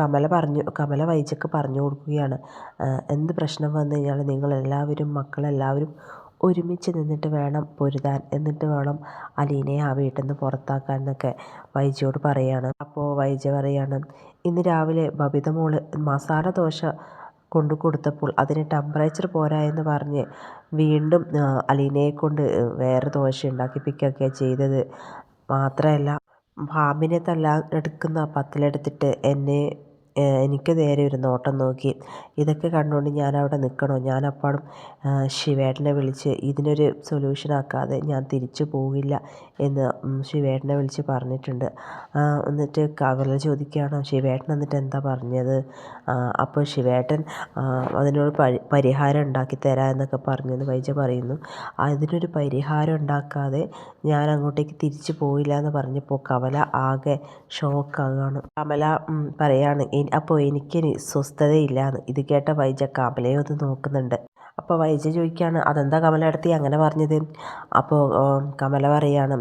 കമല പറഞ്ഞു കമല വൈജക്ക് പറഞ്ഞു കൊടുക്കുകയാണ്. എന്ത് പ്രശ്നം വന്നു കഴിഞ്ഞാൽ നിങ്ങളെല്ലാവരും മക്കളെല്ലാവരും ഒരുമിച്ച് നിന്നിട്ട് വേണം പൊരുതാൻ. എന്നിട്ട് വേണം അലീനയെ ആ വീട്ടിൽ നിന്ന് പുറത്താക്കാൻ എന്നൊക്കെ വൈജയോട് പറയാണ്. അപ്പോൾ വൈജ പറയാണ് ഇന്ന് രാവിലെ ബബിത മോൾ മസാല ദോശ കൊണ്ടു കൊടുത്തപ്പോൾ അതിന് ടെമ്പറേച്ചർ പോരാ എന്ന് പറഞ്ഞ് വീണ്ടും അലീനയെ കൊണ്ട് വേറെ ദോശ ഉണ്ടാക്കിപ്പിക്കുകയൊക്കെ ചെയ്തത്. മാത്രമല്ല പാമ്പിനെ തല്ലാൻ എടുക്കുന്ന പത്തിലെടുത്തിട്ട് എന്നെ എനിക്ക് നേരെ ഒരു നോട്ടം നോക്കി. ഇതൊക്കെ കണ്ടുകൊണ്ട് ഞാൻ അവിടെ നിൽക്കണോ? ഞാൻ അപ്പാടും ശിവേട്ടനെ വിളിച്ച് ഇതിനൊരു സൊല്യൂഷൻ ആക്കാതെ ഞാൻ തിരിച്ചു പോകില്ല എന്ന് ശിവേട്ടനെ വിളിച്ച് പറഞ്ഞിട്ടുണ്ട്. എന്നിട്ട് കവല ചോദിക്കുകയാണ് ശിവേട്ടൻ എന്നിട്ട് എന്താ പറഞ്ഞത്? അപ്പോൾ ശിവേട്ടൻ അതിനൊരു പരിഹാരം ഉണ്ടാക്കി തരാം എന്നൊക്കെ പറഞ്ഞെന്ന് വൈജ പറയുന്നു. അതിനൊരു പരിഹാരം ഉണ്ടാക്കാതെ ഞാൻ അങ്ങോട്ടേക്ക് തിരിച്ചു പോയില്ല എന്ന് പറഞ്ഞപ്പോൾ കവല ആകെ ഷോക്കാവുകയാണ് കമല പറയാണ് അപ്പോൾ എനിക്കിനി സ്വസ്ഥതയില്ലാന്ന്. ഇത് കേട്ട വൈജ കമലയെ ഒന്ന് നോക്കുന്നുണ്ട്. അപ്പോൾ വൈജ ചോദിക്കുകയാണ് അതെന്താ കമല എടുത്തി അങ്ങനെ പറഞ്ഞത്? അപ്പോൾ കമല പറയാണ്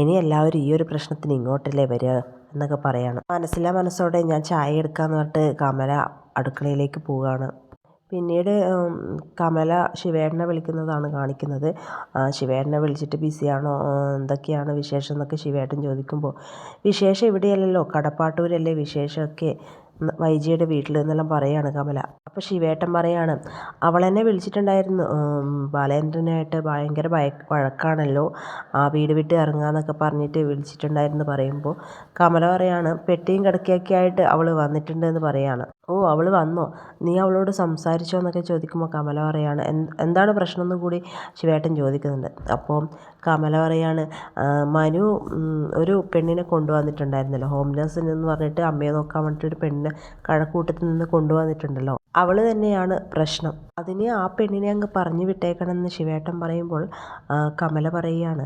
ഇനി എല്ലാവരും ഈ ഒരു പ്രശ്നത്തിന് ഇങ്ങോട്ടല്ലേ വരിക? എന്നൊക്കെ പറയാണ്. മനസ്സിലെ മനസ്സോടെ ഞാൻ ചായ എടുക്കാമെന്ന് പറഞ്ഞിട്ട് കമല അടുക്കളയിലേക്ക് പോവുകയാണ്. പിന്നീട് കമല ശിവേട്ടനെ വിളിക്കുന്നതാണ് കാണിക്കുന്നത്. ശിവേട്ടനെ വിളിച്ചിട്ട് ബിസിയാണോ എന്തൊക്കെയാണ് വിശേഷം എന്നൊക്കെ ശിവേട്ടൻ ചോദിക്കുമ്പോൾ വിശേഷം ഇവിടെയല്ലല്ലോ കടപ്പാട്ടൂരല്ലേ വിശേഷമൊക്കെ? വൈജിയുടെ വീട്ടിൽ എന്നെല്ലാം പറയാണ് കമല. അപ്പോൾ ശിവേട്ടൻ പറയാണ് അവളെന്നെ വിളിച്ചിട്ടുണ്ടായിരുന്നു. ബാലേന്ദ്രനായിട്ട് ഭയങ്കര ഭയ വഴക്കാണല്ലോ. ആ വീട് വിട്ട് ഇറങ്ങാന്നൊക്കെ പറഞ്ഞിട്ട് വിളിച്ചിട്ടുണ്ടായിരുന്നു പറയുമ്പോൾ കമല പറയാണ് പെട്ടിയും കിടക്കയൊക്കെ ആയിട്ട് അവൾ വന്നിട്ടുണ്ട് എന്ന് പറയാണ്. ഓ അവൾ വന്നോ? നീ അവളോട് സംസാരിച്ചോ എന്നൊക്കെ ചോദിക്കുമ്പോൾ കമല പറയാണ് എന്താണ് പ്രശ്നം എന്ന് കൂടി ശിവേട്ടൻ ചോദിക്കുന്നുണ്ട്. അപ്പോൾ കമല പറയാണ് മനു ഒരു പെണ്ണിനെ കൊണ്ടുവന്നിട്ടുണ്ടായിരുന്നല്ലോ ഹോം നേഴ്സിൽ എന്ന് പറഞ്ഞിട്ട് അമ്മയെ നോക്കാൻ വേണ്ടിയിട്ട് ഒരു പെണ്ണിനെ കഴക്കൂട്ടത്തിൽ നിന്ന് കൊണ്ടുവന്നിട്ടുണ്ടല്ലോ അവൾ തന്നെയാണ് പ്രശ്നം. അതിനെ ആ പെണ്ണിനെ അങ്ങ് പറഞ്ഞു വിട്ടേക്കണമെന്ന് ശിവേട്ടൻ പറയുമ്പോൾ കമല പറയുകയാണ്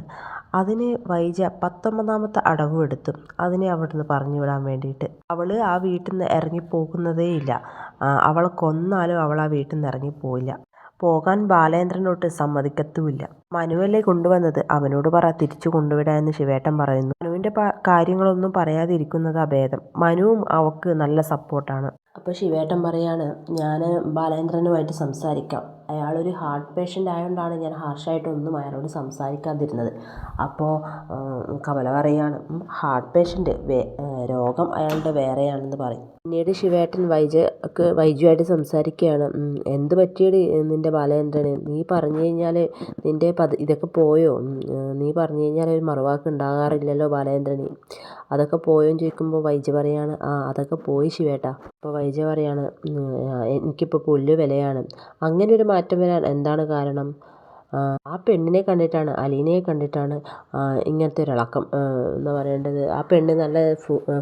അതിന് വൈജ പത്തൊമ്പതാമത്തെ അടവും എടുത്തു. അതിനെ അവിടുന്ന് പറഞ്ഞു വിടാൻ വേണ്ടിയിട്ട്. അവൾ ആ വീട്ടിൽ നിന്ന് ഇറങ്ങിപ്പോകുന്നതേയില്ല അവളെ കൊന്നാലും അവൾ ആ വീട്ടിൽ നിന്ന് ഇറങ്ങിപ്പോയില്ല പോകാൻ ബാലേന്ദ്രനോട്ട് സമ്മതിക്കത്തുമില്ല. മനുവല്ലേ കൊണ്ടുവന്നത്? അവനോട് പറ തിരിച്ചു കൊണ്ടുവിടാൻ എന്ന് ശിവേട്ടൻ പറയുന്നു. മനുവിന്റെ കാര്യങ്ങളൊന്നും പറയാതിരിക്കുന്നത് അഭേദം. മനുവും അവക്ക് നല്ല സപ്പോർട്ടാണ് അപ്പോൾ ശിവേട്ടൻ പറയാണ് ഞാൻ ബാലേന്ദ്രനുമായിട്ട് സംസാരിക്കാം. അയാളൊരു ഹാർട്ട് പേഷ്യന്റ് ആയതുകൊണ്ടാണ് ഞാൻ ഹാർഷായിട്ടൊന്നും അയാളോട് സംസാരിക്കാതിരുന്നത്. അപ്പോൾ കമല പറയാണ് ഹാർട്ട് പേഷ്യന്റ് രോഗം അയാളുടെ വേറെയാണെന്ന് പറയും. പിന്നീട് ശിവേട്ടൻ വൈജക്ക് വൈജുവായിട്ട് സംസാരിക്കുകയാണ് എന്ത് പറ്റിയത് നിന്റെ ബാലേന്ദ്രന്? നീ പറഞ്ഞു കഴിഞ്ഞാൽ നിന്റെ പത് ഇതൊക്കെ പോയോ? നീ പറഞ്ഞു കഴിഞ്ഞാൽ ഒരു മറുവാക്ക് ഉണ്ടാകാറില്ലല്ലോ ബാലേന്ദ്രന്. അതൊക്കെ പോയോന്ന് ചോദിക്കുമ്പോൾ വൈജ പറയാണ് ആ അതൊക്കെ പോയി ശിവേട്ടാ. അപ്പോൾ വൈജ പറയാണ് എനിക്കിപ്പോൾ പുല്ല് വിലയാണ്. അങ്ങനെ ഒരു മാറ്റം വരാൻ എന്താണ് കാരണം? ആ പെണ്ണിനെ കണ്ടിട്ടാണ് അലീനയെ കണ്ടിട്ടാണ് ഇങ്ങനത്തെ ഒരു ഇളക്കം എന്താ പറയേണ്ടത്. ആ പെണ്ണ് നല്ല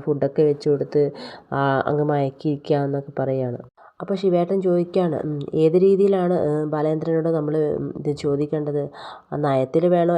ഫുഡൊക്കെ വെച്ച് കൊടുത്ത് അങ്ങ് മയക്കിയിരിക്കുക എന്നൊക്കെ പറയുകയാണ് അപ്പോൾ ശിവേട്ടൻ ചോദിക്കുകയാണ് ഏത് രീതിയിലാണ് ബാലേന്ദ്രനോട് നമ്മൾ ഇത് ചോദിക്കേണ്ടത്? നയത്തിൽ വേണോ